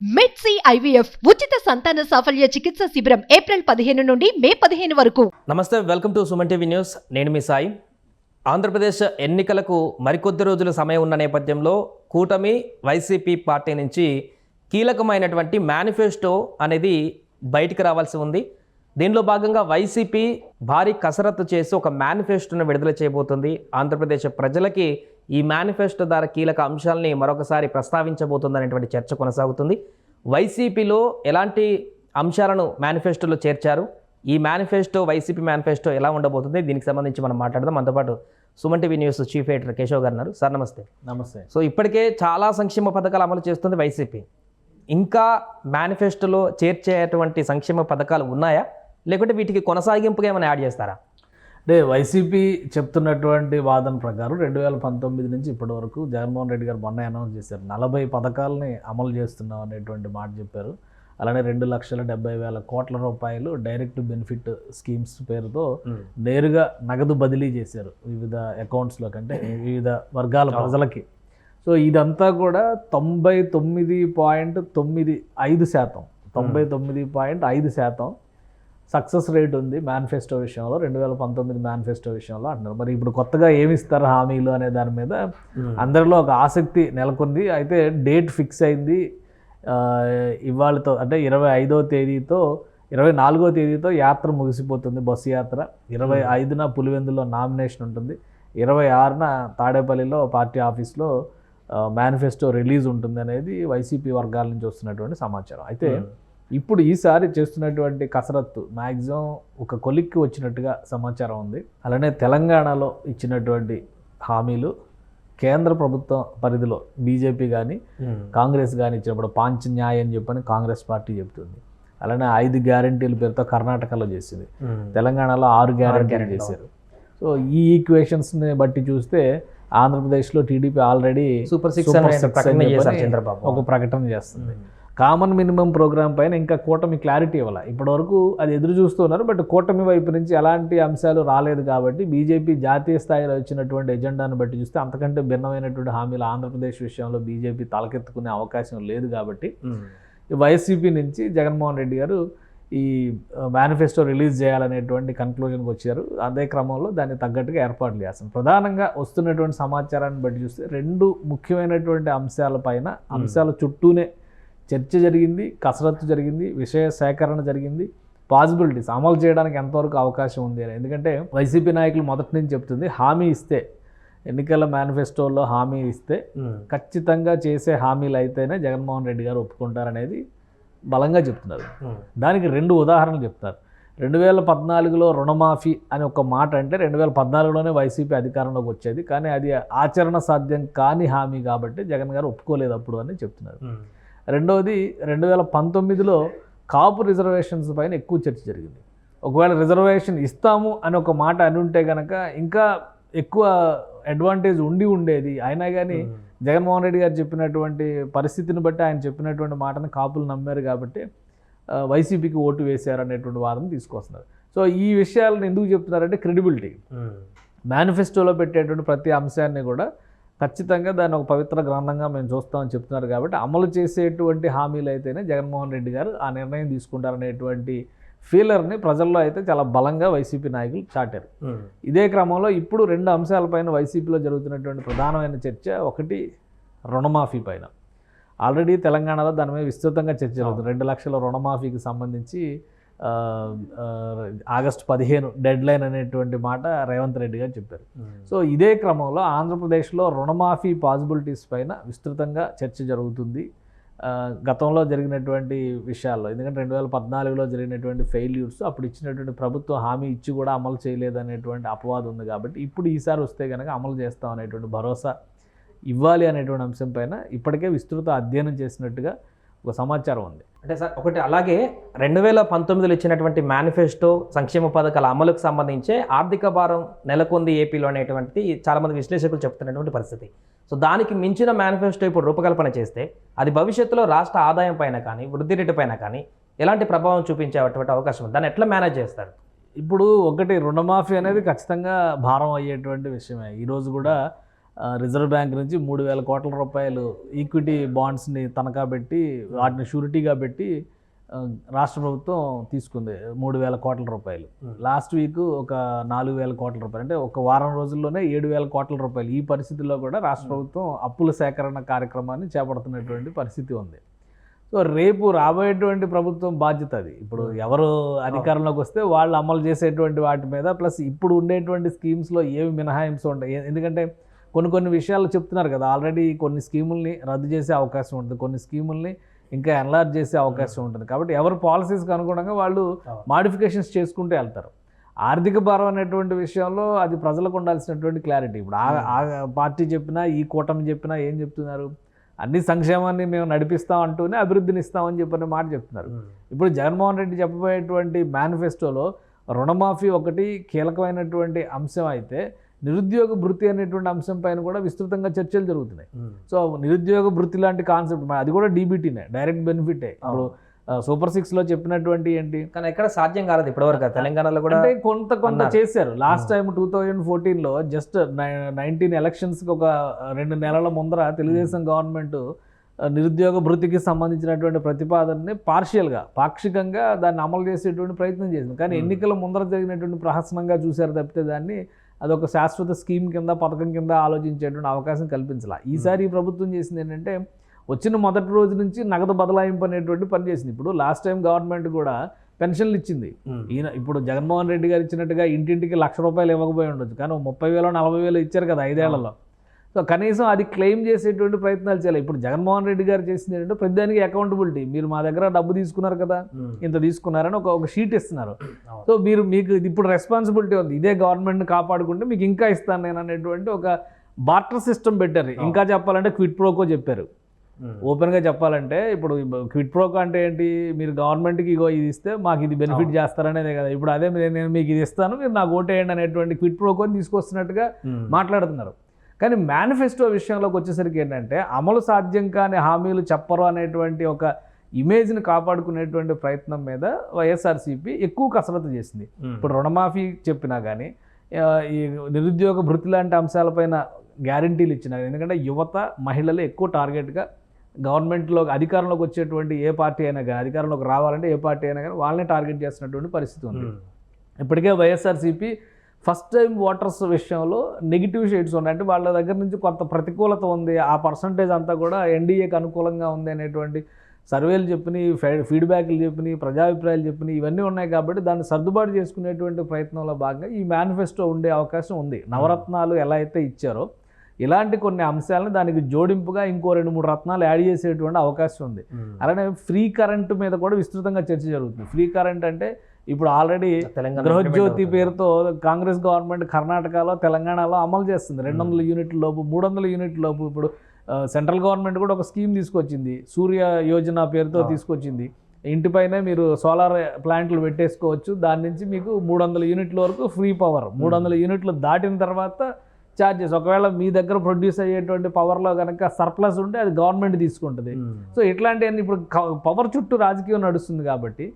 మెడ్సీ IVF ఉచిత సంతాన సాఫల్య చికిత్స శిబిరం ఏప్రిల్ పదిహేను నుండి మే పదిహేను వరకు. నమస్తే welcome to Suman TV news. నేను మీ సాయి. ఆంధ్రప్రదేశ్ ఎన్నికలకు మరికొద్ది రోజుల సమయం ఉన్న నేపథ్యంలో కూటమి వైసీపీ పార్టీ నుంచి కీలకమైనటువంటి మేనిఫెస్టో అనేది బయటికి రావాల్సి ఉంది. దీనిలో భాగంగా వైసీపీ భారీ కసరత్తు చేసి ఒక మేనిఫెస్టోను విడుదల చేయబోతుంది. ఆంధ్రప్రదేశ్ ప్రజలకి ఈ మేనిఫెస్టో ద్వారా కీలక అంశాలని మరొకసారి ప్రస్తావించబోతుందనేటువంటి చర్చ కొనసాగుతుంది. వైసీపీలో ఎలాంటి అంశాలను మేనిఫెస్టోలో చేర్చారు? ఈ మేనిఫెస్టో వైసీపీ మేనిఫెస్టో ఎలా ఉండబోతుంది? దీనికి సంబంధించి మనం మాట్లాడదాం. మనతో పాటు Suman TV news chief editor Keshav గారు ఉన్నారు. సార్ నమస్తే. నమస్తే. సో ఇప్పటికే చాలా సంక్షేమ పథకాలు అమలు చేస్తుంది వైసీపీ. ఇంకా మేనిఫెస్టోలో చేర్చేటువంటి సంక్షేమ పథకాలు ఉన్నాయా? లేకుంటే వీటికి కొనసాగింపుగా ఏమైనా యాడ్ చేస్తారా? అంటే వైసీపీ చెప్తున్నటువంటి వాదన ప్రకారం రెండు వేల పంతొమ్మిది నుంచి ఇప్పటి వరకు జగన్మోహన్ రెడ్డి గారు మొన్న అనౌన్స్ చేశారు. నలభై పథకాలని అమలు చేస్తున్నాం అనేటువంటి మాట చెప్పారు. అలానే రెండు లక్షల డెబ్బై వేల కోట్ల రూపాయలు డైరెక్ట్ బెనిఫిట్ స్కీమ్స్ పేరుతో నేరుగా నగదు బదిలీ చేశారు వివిధ అకౌంట్స్లో కంటే వివిధ వర్గాల ప్రజలకి. సో ఇదంతా కూడా తొంభై తొమ్మిది పాయింట్ తొమ్మిది ఐదు శాతం. తొంభై తొమ్మిది పాయింట్ ఐదు శాతం సక్సెస్ రేట్ ఉంది మేనిఫెస్టో విషయంలో రెండు వేల పంతొమ్మిది మేనిఫెస్టో విషయంలో అంటున్నారు. మరి ఇప్పుడు కొత్తగా ఏమి ఇస్తారు హామీలు అనే దాని మీద అందరిలో ఒక ఆసక్తి నెలకొంది. అయితే డేట్ ఫిక్స్ అయింది. ఇవాళతో అంటే ఇరవై ఐదో తేదీతో ఇరవై నాలుగో తేదీతో యాత్ర ముగిసిపోతుంది బస్సు యాత్ర. ఇరవై ఐదున పులివెందులో నామినేషన్ ఉంటుంది. ఇరవై ఆరున తాడేపల్లిలో పార్టీ ఆఫీస్లో మేనిఫెస్టో రిలీజ్ ఉంటుంది అనేది వైసీపీ వర్గాల నుంచి వస్తున్నటువంటి సమాచారం. అయితే ఇప్పుడు ఈసారి చేస్తున్నటువంటి కసరత్తు మ్యాక్సిమం ఒక కొలిక్కి వచ్చినట్టుగా సమాచారం ఉంది. అలానే తెలంగాణలో ఇచ్చినటువంటి హామీలు కేంద్ర ప్రభుత్వం పరిధిలో బీజేపీ కానీ కాంగ్రెస్ కానీ ఇచ్చినప్పుడు పాంచ్ న్యాయ్ అని చెప్పని కాంగ్రెస్ పార్టీ చెబుతుంది అలానే ఐదు గ్యారంటీల పేరుతో కర్ణాటకలో చేసింది. తెలంగాణలో ఆరు గ్యారంటీలు చేశారు. సో ఈ ఈక్వేషన్స్ని బట్టి చూస్తే ఆంధ్రప్రదేశ్లో టీడీపీ ఆల్రెడీ సూపర్ సిక్స్ ఒక ప్రకటన చేస్తుంది. కామన్ మినిమం ప్రోగ్రామ్ పైన ఇంకా కూటమి క్లారిటీ ఇవ్వాలి? ఇప్పటివరకు అది ఎదురు చూస్తున్నారు బట్ కూటమి వైపు నుంచి ఎలాంటి అంశాలు రాలేదు కాబట్టి బీజేపీ జాతీయ స్థాయిలో వచ్చినటువంటి ఎజెండాను బట్టి చూస్తే అంతకంటే భిన్నమైనటువంటి హామీలు ఆంధ్రప్రదేశ్ విషయంలో బీజేపీ తలకెత్తుకునే అవకాశం లేదు కాబట్టి వైసీపీ నుంచి జగన్మోహన్ రెడ్డి గారు ఈ మేనిఫెస్టో రిలీజ్ చేయాలనేటువంటి కన్క్లూజన్కి వచ్చారు. అదే క్రమంలో దాన్ని తగ్గట్టుగా ఏర్పాట్లు చేస్తాం ప్రధానంగా వస్తున్నటువంటి సమాచారాన్ని బట్టి చూస్తే రెండు ముఖ్యమైనటువంటి అంశాలపైన అంశాల చుట్టూనే చర్చ జరిగింది కసరత్తు జరిగింది విషయ సేకరణ జరిగింది. పాసిబిలిటీస్ అమలు చేయడానికి ఎంతవరకు అవకాశం ఉంది అని. ఎందుకంటే వైసీపీ నాయకులు మొదటి నుంచి చెప్తుంది హామీ ఇస్తే ఎన్నికల మేనిఫెస్టోలో హామీ ఇస్తే ఖచ్చితంగా చేసే హామీలు అయితేనే జగన్మోహన్ రెడ్డి గారు ఒప్పుకుంటారనేది బలంగా చెప్తున్నారు. దానికి రెండు ఉదాహరణలు చెప్తారు. రెండు వేల పద్నాలుగులో రుణమాఫీ అని ఒక మాట అంటే రెండు వేల పద్నాలుగులోనే వైసీపీ అధికారంలోకి వచ్చేది. కానీ అది ఆచరణ సాధ్యం కాని హామీ కాబట్టి జగన్ గారు ఒప్పుకోలేదు అప్పుడు అని చెప్తున్నారు. రెండవది రెండు వేల పంతొమ్మిదిలో కాపు రిజర్వేషన్స్ పైన ఎక్కువ చర్చ జరిగింది. ఒకవేళ రిజర్వేషన్ ఇస్తాము అని ఒక మాట అని ఉంటే కనుక ఇంకా ఎక్కువ అడ్వాంటేజ్ ఉండి ఉండేది. అయినా కానీ జగన్మోహన్ రెడ్డి గారు చెప్పినటువంటి పరిస్థితిని బట్టి ఆయన చెప్పినటువంటి మాటను కాపులు నమ్మారు కాబట్టి వైసీపీకి ఓటు వేశారు అనేటువంటి వాదన తీసుకొస్తున్నారు. సో ఈ విషయాలను ఎందుకు చెప్తున్నారంటే క్రెడిబిలిటీ. మేనిఫెస్టోలో పెట్టేటువంటి ప్రతి అంశాన్ని కూడా ఖచ్చితంగా దాన్ని ఒక పవిత్ర గ్రంథంగా మేము చూస్తామని చెప్తున్నారు కాబట్టి అమలు చేసేటువంటి హామీలు అయితేనే జగన్మోహన్ రెడ్డి గారు ఆ నిర్ణయం తీసుకుంటారనేటువంటి ఫీలర్ని ప్రజల్లో అయితే చాలా బలంగా వైసీపీ నాయకులు చాటారు. ఇదే క్రమంలో ఇప్పుడు రెండు అంశాలపైన వైసీపీలో జరుగుతున్నటువంటి ప్రధానమైన చర్చ ఒకటి రుణమాఫీ పైన. ఆల్రెడీ తెలంగాణలో దాని మీద విస్తృతంగా చర్చ జరుగుతుంది. రెండు లక్షల రుణమాఫీకి సంబంధించి ఆగస్టు పదిహేను డెడ్ లైన్ అనేటువంటి మాట రేవంత్ రెడ్డి గారు చెప్పారు. సో ఇదే క్రమంలో ఆంధ్రప్రదేశ్లో రుణమాఫీ పాసిబిలిటీస్ పైన విస్తృతంగా చర్చ జరుగుతుంది. గతంలో జరిగినటువంటి విషయాల్లో ఎందుకంటే రెండు వేల పద్నాలుగులో జరిగినటువంటి ఫెయిల్యూర్స్ అప్పుడు ఇచ్చినటువంటి ప్రభుత్వం హామీ ఇచ్చి కూడా అమలు చేయలేదనేటువంటి అపవాదం ఉంది కాబట్టి ఇప్పుడు ఈసారి వస్తే కనుక అమలు చేస్తాం అనేటువంటి భరోసా ఇవ్వాలి అనేటువంటి అంశం పైన ఇప్పటికే విస్తృత అధ్యయనం చేసినట్టుగా ఒక సమాచారం ఉంది. అంటే సార్ ఒకటి అలాగే రెండు వేల పంతొమ్మిదిలో ఇచ్చినటువంటి మేనిఫెస్టో సంక్షేమ పథకాల అమలుకు సంబంధించే ఆర్థిక భారం నెలకొంది ఏపీలో అనేటువంటిది చాలామంది విశ్లేషకులు చెప్తున్నటువంటి పరిస్థితి. సో దానికి మించిన మేనిఫెస్టో ఇప్పుడు రూపకల్పన చేస్తే అది భవిష్యత్తులో రాష్ట్ర ఆదాయం పైన కానీ వృద్ధి రేటు పైన కానీ ఎలాంటి ప్రభావం చూపించేటువంటి అవకాశం ఉంది. దాన్ని ఎట్లా మేనేజ్ చేస్తారు? ఇప్పుడు ఒకటి రుణమాఫీ అనేది ఖచ్చితంగా భారం అయ్యేటువంటి విషయమే. ఈరోజు కూడా రిజర్వ్ బ్యాంక్ నుంచి మూడు వేల కోట్ల రూపాయలు ఈక్విటీ బాండ్స్ని తనఖా పెట్టి వాటిని షూరిటీగా పెట్టి రాష్ట్ర ప్రభుత్వం తీసుకుంది మూడు వేల కోట్ల రూపాయలు. లాస్ట్ వీక్ ఒక నాలుగు వేల కోట్ల రూపాయలు. అంటే ఒక వారం రోజుల్లోనే ఏడు వేల కోట్ల రూపాయలు. ఈ పరిస్థితుల్లో కూడా రాష్ట్ర ప్రభుత్వం అప్పుల సేకరణ కార్యక్రమాన్ని చేపడుతున్నటువంటి పరిస్థితి ఉంది. సో రేపు రాబోయేటువంటి ప్రభుత్వం బాధ్యత అది. ఇప్పుడు ఎవరు అధికారంలోకి వస్తే వాళ్ళు అమలు చేసేటువంటి వాటి మీద ప్లస్ ఇప్పుడు ఉండేటువంటి స్కీమ్స్లో ఏవి మినహాయింపు ఉంటాయి ఏ- ఎందుకంటే కొన్ని కొన్ని విషయాలు చెప్తున్నారు కదా. ఆల్రెడీ కొన్ని స్కీముల్ని రద్దు చేసే అవకాశం ఉంటుంది. కొన్ని స్కీముల్ని ఇంకా ఎన్లార్జ్ చేసే అవకాశం ఉంటుంది. కాబట్టి ఎవరు పాలసీస్కి అనుగుణంగా వాళ్ళు మాడిఫికేషన్స్ చేసుకుంటూ వెళ్తారు. ఆర్థిక భారం అనేటువంటి విషయంలో అది ప్రజలకు ఉండాల్సినటువంటి క్లారిటీ ఇప్పుడు ఆ ఆ పార్టీ చెప్పినా ఈ కూటమి చెప్పినా ఏం చెప్తున్నారు? అన్ని సంక్షేమాన్ని మేము నడిపిస్తాం అంటూనే అభివృద్ధిని ఇస్తామని చెప్పిన మాట చెప్తున్నారు. ఇప్పుడు జగన్మోహన్ రెడ్డి చెప్పబోయేటువంటి మేనిఫెస్టోలో రుణమాఫీ ఒకటి కీలకమైనటువంటి అంశం అయితే నిరుద్యోగ భృతి అనేటువంటి అంశం పైన కూడా విస్తృతంగా చర్చలు జరుగుతున్నాయి. సో నిరుద్యోగ భృతి లాంటి కాన్సెప్ట్ అది కూడా డీబీటీనే డైరెక్ట్ బెనిఫిటే ఇప్పుడు సూపర్ సిక్స్లో చెప్పినటువంటి ఏంటి? కానీ ఎక్కడ సాధ్యం కాలేదు ఇప్పటివరకు తెలంగాణలో కూడా అంటే కొంత కొంత. చేశారు. లాస్ట్ టైం టూ థౌజండ్ ఫోర్టీన్లో జస్ట్ నైన్టీన్ ఎలక్షన్స్కి ఒక రెండు నెలల ముందర తెలుగుదేశం గవర్నమెంట్ నిరుద్యోగ భృతికి సంబంధించినటువంటి ప్రతిపాదనని partial గా పాక్షికంగా దాన్ని అమలు చేసేటువంటి ప్రయత్నం చేసింది. కానీ ఎన్నికల ముందర జరిగినటువంటి ప్రహసనంగా చూశారు తప్పితే దాన్ని అదొక శాశ్వత స్కీమ్ కింద పథకం కింద ఆలోచించేటువంటి అవకాశం కల్పించాల. ఈసారి ఈ ప్రభుత్వం చేసింది ఏంటంటే వచ్చిన మొదటి రోజు నుంచి నగదు బదలాయింపు అనేటువంటి పని చేసింది. ఇప్పుడు లాస్ట్ టైం గవర్నమెంట్ కూడా పెన్షన్లు ఇచ్చింది. ఈయన ఇప్పుడు జగన్మోహన్ రెడ్డి గారు ఇచ్చినట్టుగా ఇంటింటికి లక్ష రూపాయలు ఇవ్వకపోయి ఉండొచ్చు. కానీ ముప్పై వేలు నలభై వేలు ఇచ్చారు కదా ఐదేళ్ళలో. సో కనీసం అది క్లెయిమ్ చేసేటువంటి ప్రయత్నాలు చేయాలి. ఇప్పుడు జగన్మోహన్ రెడ్డి గారు చేసింది ఏంటంటే ప్రతిదానికి అకౌంటబిలిటీ మీరు మా దగ్గర డబ్బు తీసుకున్నారు కదా ఇంత తీసుకున్నారని ఒక ఒక షీట్ ఇస్తున్నారు. సో మీరు మీకు ఇప్పుడు రెస్పాన్సిబిలిటీ ఉంది. ఇదే గవర్నమెంట్ని కాపాడుకుంటే మీకు ఇంకా ఇస్తాను నేను అనేటువంటి ఒక బార్టర్ సిస్టమ్ పెట్టారు. ఇంకా చెప్పాలంటే క్విట్ ప్రోకో చెప్పారు. ఓపెన్గా చెప్పాలంటే ఇప్పుడు క్విట్ ప్రోకో అంటే ఏంటి? మీరు గవర్నమెంట్కి ఇగో ఇది ఇస్తే మాకు ఇది బెనిఫిట్ చేస్తారనేదే కదా. ఇప్పుడు అదే నేను మీకు ఇది ఇస్తాను మీరు నాకు ఓటేయండి అనేటువంటి క్విట్ ప్రోకోని తీసుకొస్తున్నట్టుగా మాట్లాడుతున్నారు. కానీ మేనిఫెస్టో విషయంలోకి వచ్చేసరికి ఏంటంటే అమలు సాధ్యం కాని హామీలు చెప్పరు అనేటువంటి ఒక ఇమేజ్ని కాపాడుకునేటువంటి ప్రయత్నం మీద వైఎస్ఆర్సీపీ ఎక్కువ కసరత్తు చేసింది. ఇప్పుడు రుణమాఫీ చెప్పినా కానీ ఈ నిరుద్యోగ భృతి లాంటి అంశాలపైన గ్యారంటీలు ఇచ్చినా కానీ, ఎందుకంటే యువత మహిళలు ఎక్కువ టార్గెట్గా గవర్నమెంట్లో అధికారంలోకి వచ్చేటువంటి ఏ పార్టీ అయినా కానీ అధికారంలోకి రావాలంటే ఏ పార్టీ అయినా కానీ వాళ్ళని టార్గెట్ చేస్తున్నటువంటి పరిస్థితి ఉంది. ఇప్పటికే వైఎస్ఆర్సీపీ ఫస్ట్ టైం ఓటర్స్ విషయంలో నెగిటివ్ షేడ్స్ ఉన్నాయి. అంటే వాళ్ళ దగ్గర నుంచి కొంత ప్రతికూలత ఉంది. ఆ పర్సంటేజ్ అంతా కూడా ఎన్డీఏకి అనుకూలంగా ఉంది అనేటువంటి సర్వేలు చెప్పినాయి ఫీ- ఫీడ్బ్యాక్లు చెప్పినాయి ప్రజాభిప్రాయాలు చెప్పినాయి ఇవన్నీ ఉన్నాయి కాబట్టి దాన్ని సర్దుబాటు చేసుకునేటువంటి ప్రయత్నంలో భాగంగా ఈ మేనిఫెస్టో ఉండే అవకాశం ఉంది. నవరత్నాలు ఎలా అయితే ఇచ్చారో ఇలాంటి కొన్ని అంశాలను దానికి జోడింపుగా ఇంకో రెండు మూడు రత్నాలు యాడ్ చేసేటువంటి అవకాశం ఉంది. అలానే ఫ్రీ కరెంట్ మీద కూడా విస్తృతంగా చర్చ జరుగుతుంది. ఫ్రీ కరెంట్ అంటే ఇప్పుడు ఆల్రెడీ తెలంగాణ గృహజ్యోతి పేరుతో కాంగ్రెస్ గవర్నమెంట్ కర్ణాటకలో తెలంగాణలో అమలు చేస్తుంది. రెండు వందల యూనిట్ల లోపు మూడు వందల యూనిట్ల లోపు ఇప్పుడు సెంట్రల్ గవర్నమెంట్ కూడా ఒక స్కీమ్ తీసుకొచ్చింది. సూర్య యోజన పేరుతో తీసుకొచ్చింది. ఇంటిపైనే మీరు సోలార్ ప్లాంట్లు పెట్టేసుకోవచ్చు. దాని నుంచి మీకు మూడు వందల యూనిట్ల వరకు ఫ్రీ పవర్. మూడు వందల యూనిట్లు దాటిన తర్వాత ఛార్జెస్. ఒకవేళ మీ దగ్గర ప్రొడ్యూస్ అయ్యేటువంటి పవర్లో కనుక సర్ప్లస్ ఉంటే అది గవర్నమెంట్ తీసుకుంటుంది. సో ఇట్లాంటివన్నీ ఇప్పుడు పవర్ చుట్టూ రాజకీయం నడుస్తుంది కాబట్టి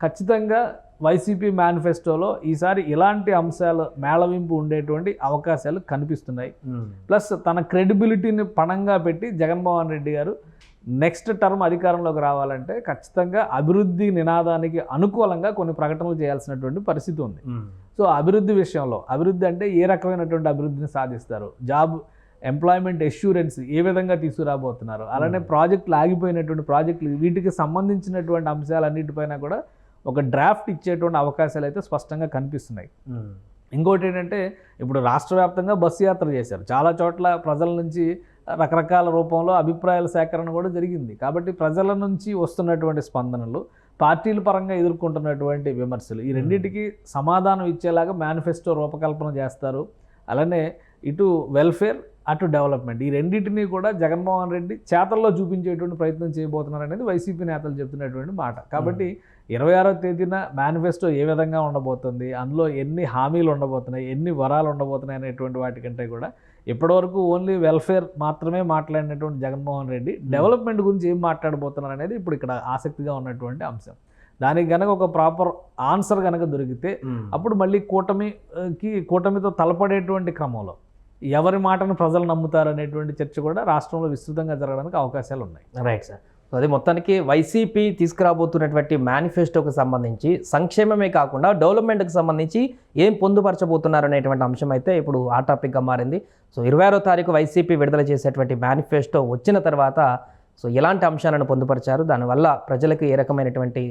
ఖచ్చితంగా వైసీపీ మేనిఫెస్టోలో ఈసారి ఇలాంటి అంశాలు మేళవింపు ఉండేటువంటి అవకాశాలు కనిపిస్తున్నాయి. ప్లస్ తన క్రెడిబిలిటీని పణంగా పెట్టి జగన్మోహన్ రెడ్డి గారు నెక్స్ట్ టర్మ్ అధికారంలోకి రావాలంటే ఖచ్చితంగా అభివృద్ధి నినాదానికి అనుకూలంగా కొన్ని ప్రకటనలు చేయాల్సినటువంటి పరిస్థితి ఉంది. సో అభివృద్ధి విషయంలో అభివృద్ధి అంటే ఏ రకమైనటువంటి అభివృద్ధిని సాధిస్తారు? జాబ్ ఎంప్లాయ్మెంట్ ఎష్యూరెన్స్ ఏ విధంగా తీసుకురాబోతున్నారు? అలానే ప్రాజెక్టులు ఆగిపోయినటువంటి ప్రాజెక్టులు వీటికి సంబంధించినటువంటి అంశాలన్నిటిపైన కూడా ఒక డ్రాఫ్ట్ ఇచ్చేటువంటి అవకాశాలు అయితే స్పష్టంగా కనిపిస్తున్నాయి. ఇంకోటి ఏంటంటే ఇప్పుడు రాష్ట్ర వ్యాప్తంగా బస్సు యాత్ర చేశారు. చాలా చోట్ల ప్రజల నుంచి రకరకాల రూపంలో అభిప్రాయాల సేకరణ కూడా జరిగింది. కాబట్టి ప్రజల నుంచి వస్తున్నటువంటి స్పందనలు పార్టీల పరంగా ఎదుర్కొంటున్నటువంటి విమర్శలు ఈ రెండింటికి సమాధానం ఇచ్చేలాగా మేనిఫెస్టో రూపకల్పన చేస్తారు. అలానే ఇటు వెల్ఫేర్ అటు డెవలప్మెంట్. ఈ రెండింటినీ కూడా జగన్మోహన్ రెడ్డి చేతల్లో చూపించేటువంటి ప్రయత్నం చేయబోతున్నారు అనేది వైసీపీ నేతలు చెప్తున్నటువంటి మాట. కాబట్టి ఇరవై ఆరో తేదీన మేనిఫెస్టో ఏ విధంగా ఉండబోతుంది అందులో ఎన్ని హామీలు ఉండబోతున్నాయి ఎన్ని వరాలు ఉండబోతున్నాయి అనేటువంటి వాటికంటే కూడా ఇప్పటివరకు ఓన్లీ వెల్ఫేర్ మాత్రమే మాట్లాడినటువంటి జగన్మోహన్ రెడ్డి డెవలప్మెంట్ గురించి ఏం మాట్లాడబోతున్నారు అనేది ఇప్పుడు ఇక్కడ ఆసక్తిగా ఉన్నటువంటి అంశం. దానికి గనక ఒక ప్రాపర్ ఆన్సర్ గనక దొరికితే అప్పుడు మళ్ళీ కూటమికి కూటమితో తలపడేటువంటి క్రమంలో ఎవరి మాటను ప్రజలు నమ్ముతారు అనేటువంటి చర్చ కూడా రాష్ట్రంలో విస్తృతంగా జరగడానికి అవకాశాలు ఉన్నాయి. రైట్ సార్ అదే అది మొత్తానికి వైసీపీ తీసుకురాబోతున్నటువంటి మేనిఫెస్టోకి సంబంధించి సంక్షేమమే కాకుండా డెవలప్మెంట్కి సంబంధించి ఏం పొందుపరచబోతున్నారు అనేటువంటి అంశం అయితే ఇప్పుడు ఆ టాపిక్గా మారింది. సో ఇరవై ఆరో తారీఖు వైసీపీ విడుదల చేసేటువంటి మేనిఫెస్టో వచ్చిన తర్వాత సో ఎలాంటి అంశాలను పొందుపరిచారు? దానివల్ల ప్రజలకు ఏ రకమైనటువంటి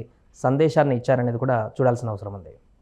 సందేశాన్ని ఇచ్చారనేది కూడా చూడాల్సిన అవసరం ఉంది.